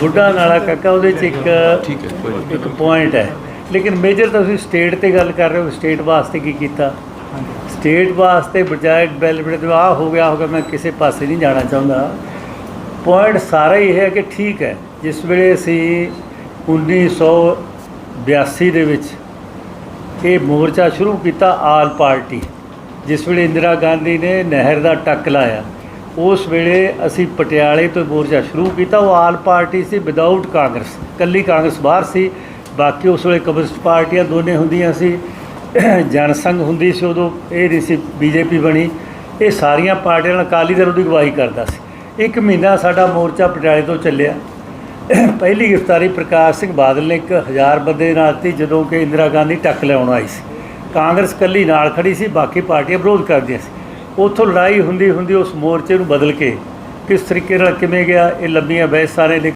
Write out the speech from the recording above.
ਬੁੱਢਾ ਨਾਲਾ ਕਾਕਾ ਉਹਦੇ ਚ ਇੱਕ ਠੀਕ ਹੈ ਕੋਈ ਨਹੀਂ। ਇੱਕ ਪੁਆਇੰਟ ਹੈ। ਲੇਕਿਨ ਮੇਜਰ ਤੁਸੀਂ ਸਟੇਟ ਤੇ ਗੱਲ ਕਰ ਰਹੇ ਹੋ ਸਟੇਟ ਵਾਸਤੇ ਕੀ ਕੀਤਾ? ਸਟੇਟ ਵਾਸਤੇ ਬਜਾਏ ਡਿਵੈਲਪਮੈਂਟ ਦੇ ਆ ਹੋ ਗਿਆ ਹੋ ਗਿਆ ਮੈਂ ਕਿਸੇ ਪਾਸੇ ਨਹੀਂ ਜਾਣਾ ਚਾਹੁੰਦਾ। ਪੁਆਇੰਟ ਸਾਰਾ ਹੀ ਇਹ ਹੈ ਕਿ ਠੀਕ ਹੈ ਜਿਸ ਵੇਲੇ ਅਸੀਂ 1982 ਦੇ ਵਿੱਚ ਇਹ ਮੋਰਚਾ ਸ਼ੁਰੂ ਕੀਤਾ ਆਲ ਪਾਰਟੀ ਜਿਸ ਵੇਲੇ ਇੰਦਰਾ ਗਾਂਧੀ ਨੇ ਨਹਿਰ ਦਾ ਟੱਕ ਲਾਇਆ। ਉਸ ਵੇਲੇ ਅਸੀਂ ਪਟਿਆਲੇ ਤੋਂ ਮੋਰਚਾ ਸ਼ੁਰੂ ਕੀਤਾ, ਉਹ ਆਲ ਪਾਰਟੀ ਸੀ ਵਿਦਆਊਟ ਕਾਂਗਰਸ, ਕੱਲੀ ਕਾਂਗਰਸ ਬਾਹਰ ਸੀ, ਬਾਕੀ ਉਸ ਵੇਲੇ ਕਮਿਊਨਿਸਟ ਪਾਰਟੀਆਂ ਦੋਨੇ ਹੁੰਦੀਆਂ ਸੀ, ਜਨਸੰਘ ਹੁੰਦੀ ਸੀ ਉਦੋਂ, ਇਹ ਨਹੀਂ ਸੀ ਬੀਜੇਪੀ ਬਣੀ, ਇਹ ਸਾਰੀਆਂ ਪਾਰਟੀਆਂ ਨਾਲ ਅਕਾਲੀ ਦਲ ਉਹਦੀ ਅਗਵਾਈ ਕਰਦਾ ਸੀ। ਇੱਕ ਮਹੀਨਾ ਸਾਡਾ ਮੋਰਚਾ ਪਟਿਆਲੇ ਤੋਂ ਚੱਲਿਆ। ਪਹਿਲੀ ਗ੍ਰਿਫਤਾਰੀ ਪ੍ਰਕਾਸ਼ ਸਿੰਘ ਬਾਦਲ ਨੇ ਇੱਕ ਹਜ਼ਾਰ ਬੰਦੇ ਨਾਲ ਦਿੱਤੀ ਜਦੋਂ ਕਿ ਇੰਦਰਾ ਗਾਂਧੀ ਟੱਕ ਲਿਆਉਣ ਆਈ ਸੀ। ਕਾਂਗਰਸ ਕੱਲੀ ਨਾਲ ਖੜੀ ਸੀ, ਬਾਕੀ ਪਾਰਟੀਆਂ ਵਿਰੋਧ ਕਰਦੀਆਂ ਸੀ। ਉੱਥੋਂ ਲੜਾਈ ਹੁੰਦੀ ਹੁੰਦੀ ਉਸ ਮੋਰਚੇ ਨੂੰ ਬਦਲ ਕੇ ਕਿਸ ਤਰੀਕੇ ਨਾਲ ਕਿਵੇਂ ਗਿਆ? ਇਹ ਲੰਬੀਆਂ ਸਾਰੇ ਨੇ